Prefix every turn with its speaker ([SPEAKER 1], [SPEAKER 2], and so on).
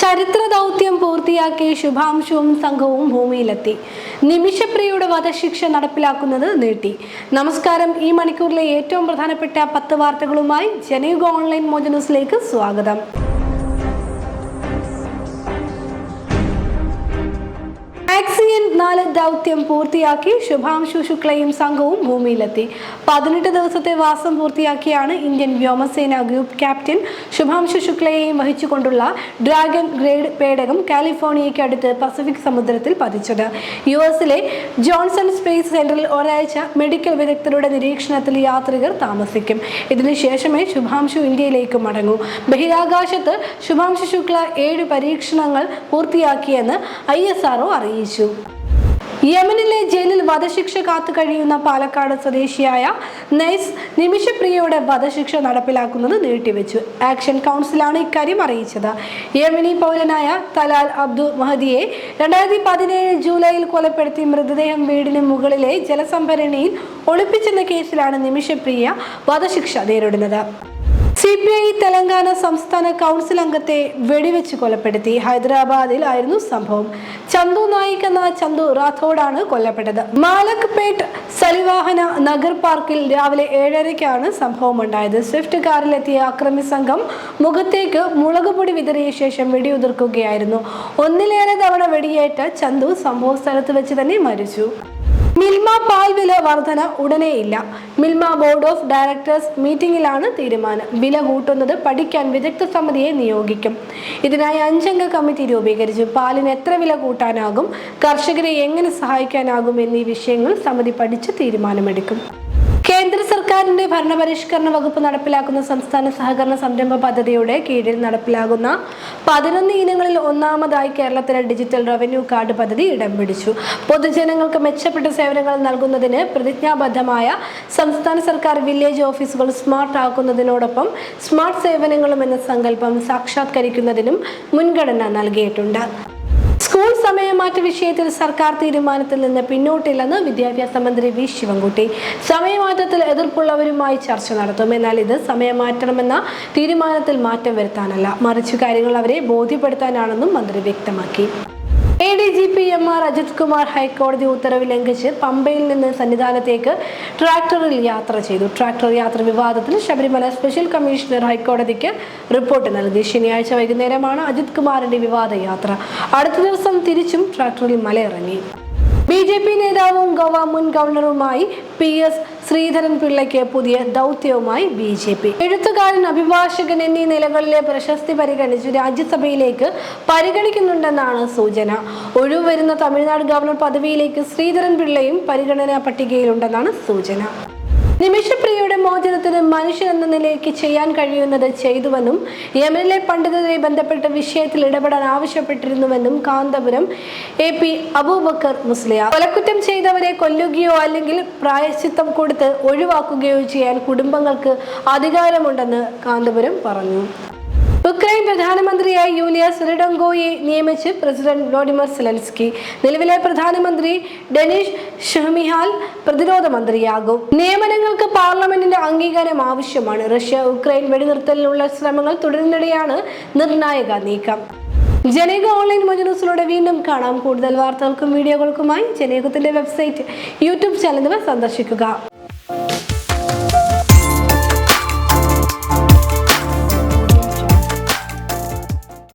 [SPEAKER 1] ചരിത്ര ദൗത്യം പൂർത്തിയാക്കി ശുഭാംശുവും സംഘവും ഭൂമിയിലെത്തി. നിമിഷപ്രിയയുടെ വധശിക്ഷ നടപ്പിലാക്കുന്നത് നീട്ടി. നമസ്കാരം. ഈ മണിക്കൂറിലെ ഏറ്റവും പ്രധാനപ്പെട്ട പത്ത് വാർത്തകളുമായി ജനയുഗ ഓൺലൈൻ മോജ ന്യൂസിലേക്ക് സ്വാഗതം. ആക്സിയൻ നാല് ദൗത്യം പൂർത്തിയാക്കി ശുഭാംശു ശുക്ലയും സംഘവും ഭൂമിയിലെത്തി. പതിനെട്ട് ദിവസത്തെ വാസം പൂർത്തിയാക്കിയാണ് ഇന്ത്യൻ വ്യോമസേന ഗ്രൂപ്പ് ക്യാപ്റ്റൻ ശുഭാംശു ശുക്ലയെയും വഹിച്ചുകൊണ്ടുള്ള ഡ്രാഗൺ ഗ്രേഡ് പേടകം കാലിഫോർണിയയ്ക്ക് അടുത്ത് പസഫിക് സമുദ്രത്തിൽ പതിച്ചത്. യു എസിലെ ജോൺസൺ സ്പേസ് സെന്ററിൽ ഒരാഴ്ച മെഡിക്കൽ വിദഗ്ധരുടെ നിരീക്ഷണത്തിൽ യാത്രികർ താമസിക്കും. ഇതിനുശേഷമേ ശുഭാംശു ഇന്ത്യയിലേക്ക് മടങ്ങൂ. ബഹിരാകാശത്ത് ശുഭാംശു ശുക്ല ഏഴ് പരീക്ഷണങ്ങൾ പൂർത്തിയാക്കിയെന്ന് ഐ അറിയിച്ചു. യമനിലെ ജയിലിൽ വധശിക്ഷ കാത്തു കഴിയുന്ന പാലക്കാട് സ്വദേശിയായ നൈസ് നിമിഷപ്രിയയുടെ വധശിക്ഷ നടപ്പിലാക്കുന്നത് നീട്ടിവെച്ചു. ആക്ഷൻ കൗൺസിലാണ് ഇക്കാര്യം അറിയിച്ചത്. യമനി പൗരനായ തലാൽ അബ്ദു മഹദിയെ രണ്ടായിരത്തി പതിനേഴ് ജൂലൈയിൽ കൊലപ്പെടുത്തി മൃതദേഹം വീടിന് മുകളിലെ ജലസംഭരണിയിൽ ഒളിപ്പിച്ചെന്ന കേസിലാണ് നിമിഷപ്രിയ വധശിക്ഷ നേരിടുന്നത്. സി പി ഐ തെലങ്കാന സംസ്ഥാന കൗൺസിൽ അംഗത്തെ വെടിവെച്ച് കൊലപ്പെടുത്തി. ഹൈദരാബാദിൽ ആയിരുന്നു സംഭവം. ചന്തു നായിക് എന്ന ചന്തു റാത്തോഡാണ് കൊല്ലപ്പെട്ടത്. മാലക്പേട്ട് സലിവാഹന നഗർ പാർക്കിൽ രാവിലെ ഏഴരയ്ക്കാണ് സംഭവം ഉണ്ടായത് സ്വിഫ്റ്റ് കാറിലെത്തിയ അക്രമി സംഘം മുഖത്തേക്ക് മുളകുപൊടി വിതറിയ ശേഷം വെടിയുതിർക്കുകയായിരുന്നു. ഒന്നിലേറെ തവണ വെടിയേറ്റ ചന്തു സംഭവ സ്ഥലത്ത് വെച്ച് തന്നെ മരിച്ചു. മിൽമ പാൽ വില വർധന ഉടനെയില്ല മിൽമ ബോർഡ് ഓഫ് ഡയറക്ടേഴ്സ് മീറ്റിംഗിലാണ് തീരുമാനം. വില കൂട്ടുന്നത് പഠിക്കാൻ വിദഗ്ധ സമിതിയെ നിയോഗിക്കും. ഇതിനായി അഞ്ചംഗ കമ്മിറ്റി രൂപീകരിച്ചു. പാലിന് എത്ര വില കൂട്ടാനാകും? കർഷകരെ എങ്ങനെ സഹായിക്കാനാകും എന്നീ വിഷയങ്ങൾ സമിതി പഠിച്ച് തീരുമാനമെടുക്കും. കേന്ദ്ര സർക്കാരിന്റെ ഭരണപരിഷ്കരണ വകുപ്പ് നടപ്പിലാക്കുന്ന സംസ്ഥാന സഹകരണ സംരംഭ പദ്ധതിയുടെ കീഴിൽ നടപ്പിലാകുന്ന പതിനൊന്ന് ഇനങ്ങളിൽ ഒന്നാമതായി കേരളത്തിലെ ഡിജിറ്റൽ റവന്യൂ കാർഡ് പദ്ധതി ഇടം പിടിച്ചു. പൊതുജനങ്ങൾക്ക് മെച്ചപ്പെട്ട സേവനങ്ങൾ നൽകുന്നതിന് പ്രതിജ്ഞാബദ്ധമായ സംസ്ഥാന സർക്കാർ വില്ലേജ് ഓഫീസുകൾ സ്മാർട്ട് ആക്കുന്നതിനോടൊപ്പം സ്മാർട്ട് സേവനങ്ങളും എന്ന സങ്കല്പം സാക്ഷാത്കരിക്കുന്നതിനും മുൻഗണന നൽകിയിട്ടുണ്ട്. സ്കൂൾ സമയമാറ്റ വിഷയത്തിൽ സർക്കാർ തീരുമാനത്തിൽ നിന്ന് പിന്നോട്ടില്ലെന്ന് വിദ്യാഭ്യാസ മന്ത്രി വി ശിവൻകുട്ടി. സമയമാറ്റത്തിൽ എതിർപ്പുള്ളവരുമായി ചർച്ച നടത്തും. എന്നാൽ ഇത് സമയമാറ്റണമെന്ന തീരുമാനത്തിൽ മാറ്റം വരുത്താനല്ല. മറിച്ച് കാര്യങ്ങൾ അവരെ ബോധ്യപ്പെടുത്താനാണെന്നും മന്ത്രി വ്യക്തമാക്കി. A D G P M R Ajith Kumar ഹൈക്കോടതി ഉത്തരവ് ലംഘിച്ച് പമ്പയിൽ നിന്ന് സന്നിധാനത്തേക്ക് ട്രാക്ടറിൽ യാത്ര ചെയ്തു. ട്രാക്ടർ യാത്ര വിവാദത്തിൽ ശബരിമല സ്പെഷ്യൽ കമ്മീഷണർ ഹൈക്കോടതിക്ക് റിപ്പോർട്ട് നൽകി. ശനിയാഴ്ച വൈകുന്നേരമാണ് അജിത് കുമാറിന്റെ വിവാദ യാത്ര. അടുത്ത ദിവസം തിരിച്ചും ട്രാക്ടറിൽ മലയിറങ്ങി. ബി ജെ പി നേതാവും ഗോവ മുൻ ഗവർണറുമായി പി എസ് ശ്രീധരൻ പിള്ളയ്ക്ക് പുതിയ ദൗത്യവുമായി ബി ജെ പി. എഴുത്തുകാരൻ അഭിഭാഷകൻ എന്നീ നിലകളിലെ പ്രശസ്തി പരിഗണിച്ച് രാജ്യസഭയിലേക്ക് പരിഗണിക്കുന്നുണ്ടെന്നാണ് സൂചന. ഒഴിവ് വരുന്ന തമിഴ്നാട് ഗവർണർ പദവിയിലേക്ക് ശ്രീധരൻ പിള്ളയും പരിഗണനാ പട്ടികയിലുണ്ടെന്നാണ് സൂചന. നിമിഷപ്രിയയുടെ മോചനത്തിന് മനുഷ്യൻ എന്ന നിലയ്ക്ക് ചെയ്യാൻ കഴിയുന്നത് ചെയ്തുവെന്നും യമനിലെ പണ്ഡിതരെ ബന്ധപ്പെട്ട വിഷയത്തിൽ ഇടപെടാൻ ആവശ്യപ്പെട്ടിരുന്നുവെന്നും കാന്തപുരം എ പി അബൂബക്കർ മുസ്ലിയ കൊലക്കുറ്റം ചെയ്തവരെ കൊല്ലുകയോ അല്ലെങ്കിൽ പ്രായശ്ചിത്തം കൊടുത്ത് ഒഴിവാക്കുകയോ ചെയ്യാൻ കുടുംബങ്ങൾക്ക് അധികാരമുണ്ടെന്ന് കാന്തപുരം പറഞ്ഞു. ഉക്രൈൻ പ്രധാനമന്ത്രിയായി യൂലിയ സിറിഡങ്കോയെ നിയമിച്ച് പ്രസിഡന്റ് വ്ളോഡിമർ സെലൻസ്കി. നിലവിലെ പ്രധാനമന്ത്രി ഡെനിഷ് ഷെഹ്മിഹാൽ പ്രതിരോധ മന്ത്രിയാകും. നിയമനങ്ങൾക്ക് പാർലമെന്റിന്റെ അംഗീകാരം ആവശ്യമാണ്. റഷ്യ ഉക്രൈൻ വെടിനിർത്തലിനുള്ള ശ്രമങ്ങൾ തുടരുന്നിടെയാണ് നിർണായക നീക്കം. ജനേക ഓൺലൈൻ മൊജനൂസിലൂടെ വീണ്ടും കാണാം. കൂടുതൽ വാർത്തകൾക്കും വീഡിയോകൾക്കുമായി ജനേകത്തിന്റെ വെബ്സൈറ്റ് യൂട്യൂബ് ചാനലുകൾ സന്ദർശിക്കുക.